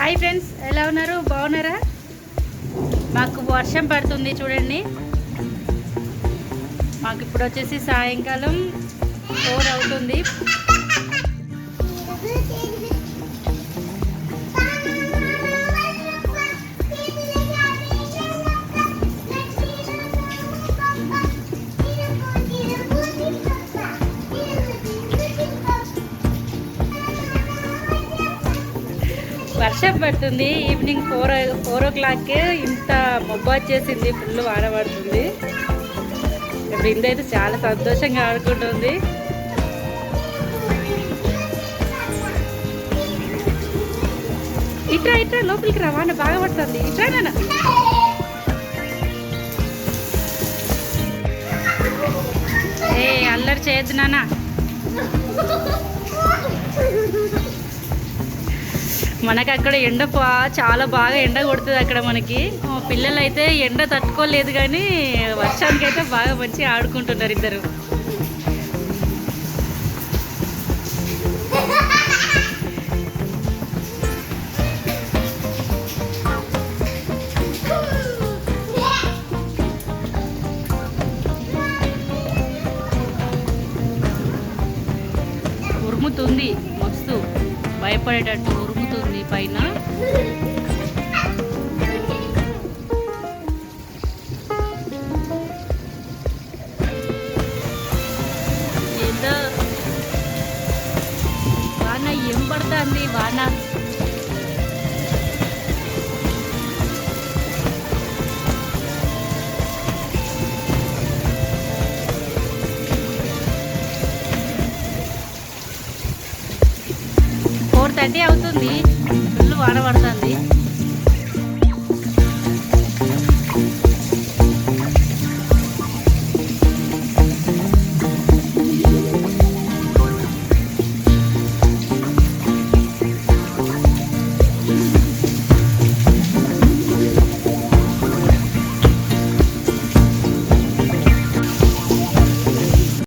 Hi friends ఎలా ఉన్నారు? బాగున్నారా? మాకు వర్షం పడుతుంది చూడండి. మాకు ఇప్పుడు వచ్చేసి సాయంకాలం ఫోర్ అవుతుంది. వర్షం పడుతుంది. Evening four four o'clock ఇంత మబ్బు వచ్చేసింది. ఫుల్ వాన పడుతుంది. బృంద అయితే చాలా సంతోషంగా ఆడుకుంటుంది. ఇట్రా ఇట్రా లోపలికి రా. వాన బాగా పడుతుంది. ఇట్రా నాన్న. ఏ అల్లరి చేయొద్దు నాన్న. మనకు అక్కడ ఎండ చాలా బాగా ఎండ కొడుతుంది అక్కడ మనకి. పిల్లలు అయితే ఎండ తట్టుకోలేదు కానీ వర్షానికి అయితే బాగా మంచిగా ఆడుకుంటున్నారు ఇద్దరు. ఉరుముతుంది మస్తు. భయపడేటట్టు ఉంటుంది పైన. వాన ఏం పడుతుంది? వాన. థర్టీ అవుతుంది. ఫుల్ వాన పడుతుంది